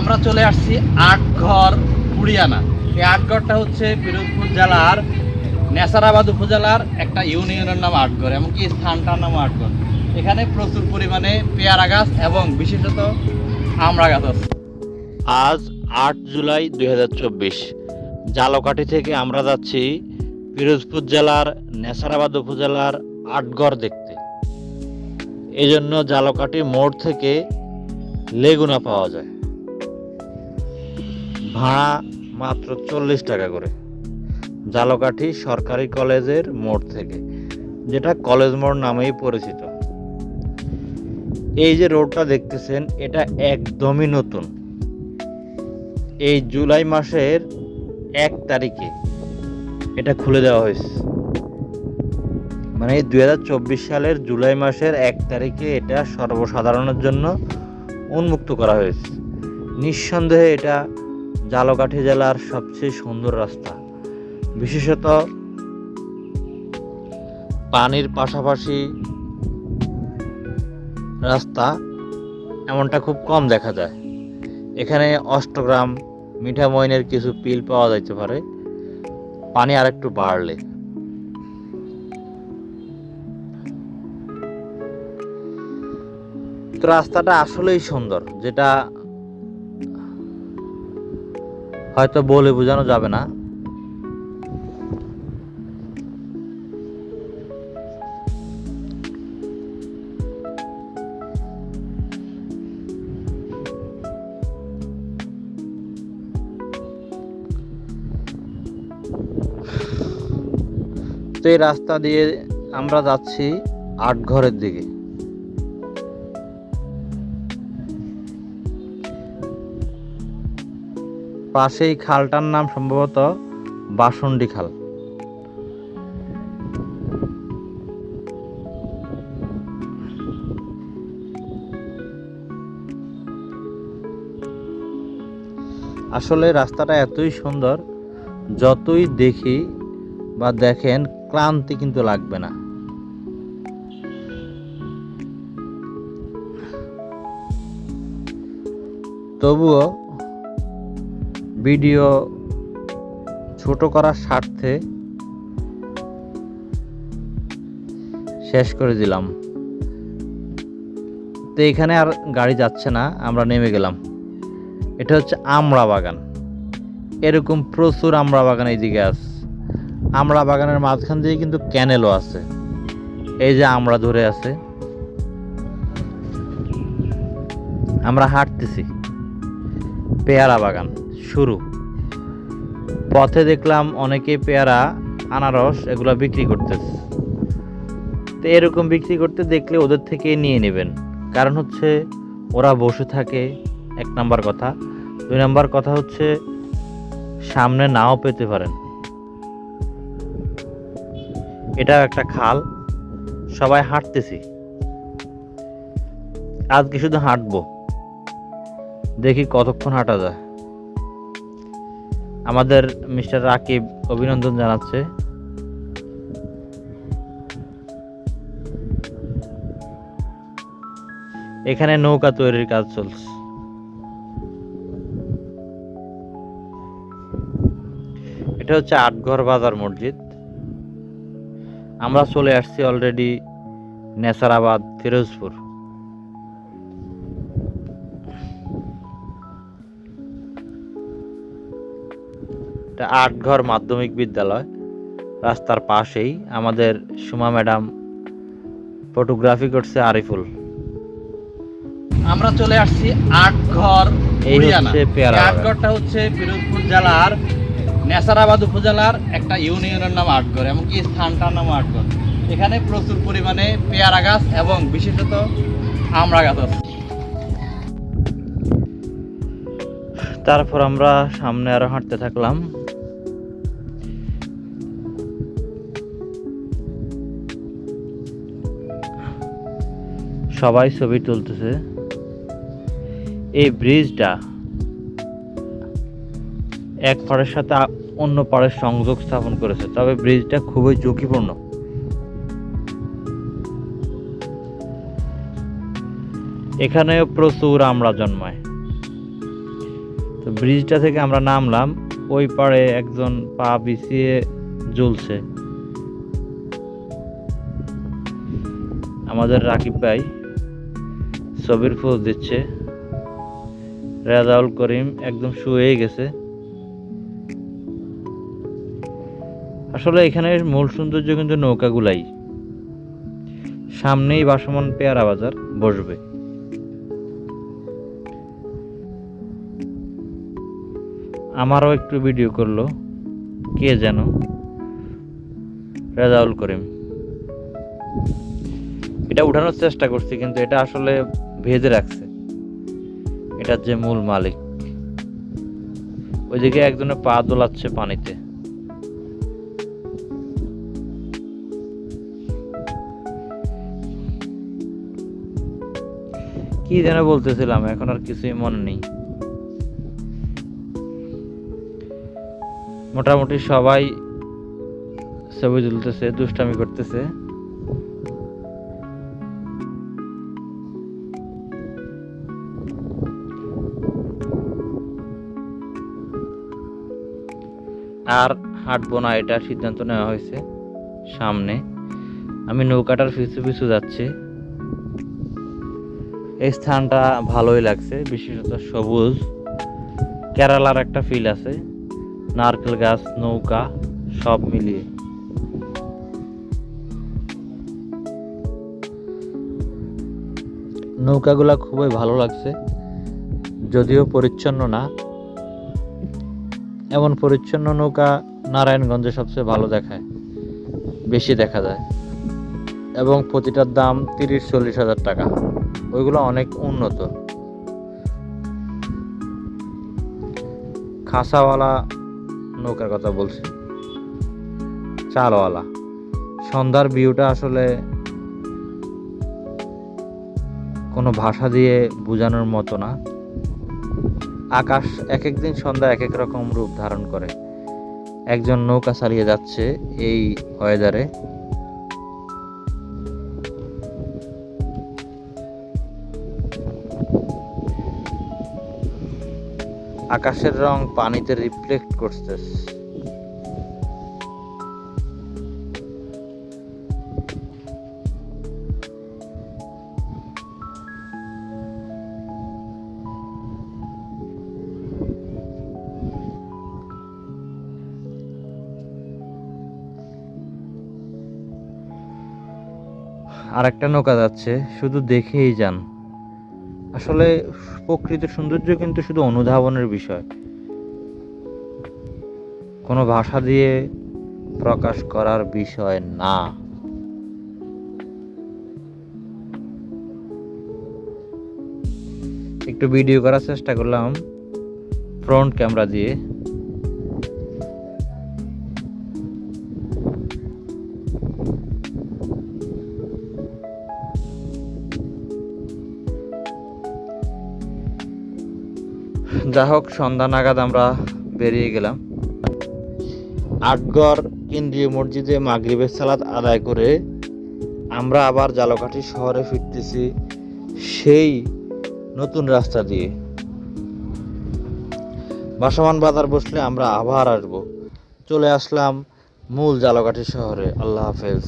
আমরা চলে আসছি আটঘর কুড়িয়ানা এই আটঘরটা হচ্ছে পিরোজপুর জেলার নেসারাবাদ উপজেলার একটা ইউনিয়নের নাম আটঘর, এমনকি স্থানটার নাম আটঘর। এখানে প্রচুর পরিমাণে পেয়ারা গাছ এবং বিশেষত আমড়া গাছ আছে। আজ আট জুলাই দুই হাজার চব্বিশ। জালকাঠি থেকে আমরা যাচ্ছি পিরোজপুর জেলার নেসারাবাদ উপজেলার আটগড় দেখতে। এই জন্য জালকাঠি মোড় থেকে লেগুনা পাওয়া যায়। ভাড়া মাত্র চল্লিশ টাকা করে। জালকাঠি সরকারি কলেজের মোড় থেকে, যেটা কলেজ মোড় নামেই পরিচিত। এই যে রোডটা দেখতেছেন, এটা একদমই নতুন। এই জুলাই মাসের এক তারিখে এটা খুলে দেওয়া হয়েছে। মানে দুই সালের জুলাই মাসের এক তারিখে এটা সর্বসাধারণের জন্য উন্মুক্ত করা হয়েছে। নিঃসন্দেহে এটা জালকাঠি জেলার সবচেয়ে সুন্দর রাস্তা। বিশেষত পানির পাশাপাশি রাস্তা এমনটা খুব কম দেখা যায়। এখানে অষ্টগ্রাম মিঠা ময়নের কিছু পিল পাওয়া যাইতে পারে। পানি আর একটু বাড়লে। তো রাস্তাটা আসলেই সুন্দর, যেটা হয়তো বলে বোঝানো যাবে না। তো এই রাস্তা দিয়ে আমরা যাচ্ছি আট ঘরের দিকে। পাশেই খালটার নাম সম্ভবত বাসন্ডি খাল। আসলে রাস্তাটা এতই সুন্দর, যতই দেখি বা দেখেন ক্লান্তি কিন্তু লাগবে না। তবুও ভিডিও ছোট করার স্বার্থে শেষ করে দিলাম। তো এখানে আর গাড়ি যাচ্ছে না, আমরা নেমে গেলাম। এটা হচ্ছে আমড়া বাগান। এরকম প্রচুর আমড়া বাগান এইদিকে আছে আমড়া বাগানের মাঝখান দিয়ে কিন্তু ক্যানেলও আছে। এই যে আমড়া ধরে আছে। আমরা হাঁটতেছি। পেয়ারা বাগান। শুরু। পথে দেখলাম অনেকে পেয়ারা, আনারস এগুলো বিক্রি করতেছে। তো এরকম বিক্রি করতে দেখলে ওদের থেকে নিয়ে নেবেন। কারণ হচ্ছে ওরা বসে থাকে, এক নাম্বার কথা। দুই নাম্বার কথা হচ্ছে সামনে নাও পেতে পারেন। এটা একটা খাল, সবাই হাঁটতেছি। আজকে শুধু হাঁটবো। দেখি কতক্ষণ হাঁটা যায়। আমাদের মিস্টার রাকিব অভিনন্দন জানাচ্ছে। এখানে নৌকা তৈরির কাজ চলছে। এটা হচ্ছে আটঘর বাজার মসজিদ। আমরা চলে আসছি অলরেডি নেসারাবাদ, ফিরোজপুর। এটা আটঘর মাধ্যমিক বিদ্যালয়। রাস্তার পাশেই আমাদের সুমা ম্যাডাম ফটোগ্রাফি করছে আরিফুল। আমরা চলে আসছি আটঘর আটঘরটা হচ্ছে পিরোজপুর জেলার নেসারাবাদ উপজেলার একটা ইউনিয়নের নাম আটঘর এমনকি স্থানটার নাম আটঘর। এখানে প্রচুর পরিমাণে পেয়ারা গাছ এবং বিশেষত আমড়া গাছ আছে। তারপর আমরা সামনে আরও হাঁটতে থাকলাম। সবাই ছবি তুলতেছে। এই ব্রিজটা এক পাড়ের সাথে অন্য পাড়ের সংযোগ স্থাপন করেছে, তবে ব্রিজটা খুবই ঝুঁকিপূর্ণ। এখানেও প্রচুর আমরা জন্মায় তো ব্রিজটা থেকে আমরা নামলাম, ওই পাড়ে একজন পা বিছিয়ে জ্বলছে। আমাদের রাকিব ভাই ছবির পোজ দিচ্ছে। রেজাউল করিম একদম শুয়ে গেছে। আসলে এখানে মূল সৌন্দর্য কিন্তু নৌকাগুলাই। সামনেই বাসমান পেয়ারা বাজার বসবে। আমারও একটু ভিডিও করল, কে যেন? রেজাউল করিম। এটা উঠানোর চেষ্টা করছি, কিন্তু এটা আসলে ভেজে রাখছে। এটার যে মূল মালিক। ওইদিকে একজনে পা দোলাচ্ছে পানিতে। কি যেন বলতেছিলাম, এখন আর কিছুই মনে নেই। মোটামুটি সবাই ছবি তুলতেছে, দুষ্টামি করতেছে। আর হাঁটবো না, এটা সিদ্ধান্ত নেওয়া হয়েছে সামনে। আমি নৌকাটার পিছু পিছু যাচ্ছি। এই স্থানটা ভালোই লাগছে, বিশেষত সবুজ। কেরালার একটা ফিল আছে, নারকেল গাছ, নৌকা, সব মিলিয়ে। নৌকাগুলা খুবই ভালো লাগছে, যদিও পরিচ্ছন্ন না। এমন পরিচ্ছন্ন নৌকা নারায়ণগঞ্জে সবচেয়ে ভালো দেখায়, বেশি দেখা যায়। এবং প্রতিটার দাম তিরিশ, চল্লিশ হাজার টাকা। ওইগুলো অনেক উন্নত। খাসাওয়ালা নৌকার কথা বলছি। চালওয়ালা। সন্ধ্যার ভিউটা আসলে কোনো ভাষা দিয়ে বোঝানোর মতো না। আকাশ এক এক দিন সন্ধ্যা এক এক রকম রূপ ধারণ করে। একজন নৌকা চালিয়ে যাচ্ছে এই ওয়েদারে আকাশের রং পানিতে রিফ্লেক্ট করছে আর একটা নৌকা যাচ্ছে, শুধু দেখেই যান। আসলে প্রকৃত সৌন্দর্য কিন্তু শুধু অনুধাবনের বিষয়। কোনো ভাষা দিয়ে প্রকাশ করার বিষয় না। একটু ভিডিও করার চেষ্টা করলাম ফ্রন্ট ক্যামেরা দিয়ে। যা হোক, সন্ধ্যা নাগাদ আমরা বেরিয়ে গেলাম। আটগড় কেন্দ্রীয় মসজিদে মাগরিবের সালাত আদায় করে আমরা আবার জালকাঠি শহরে ফিরতেছি সেই নতুন রাস্তা দিয়ে। বাসমান বাজার বসলে আমরা আবার আসব। চলে আসলাম মূল জালকাঠি শহরে। আল্লাহ হাফেজ।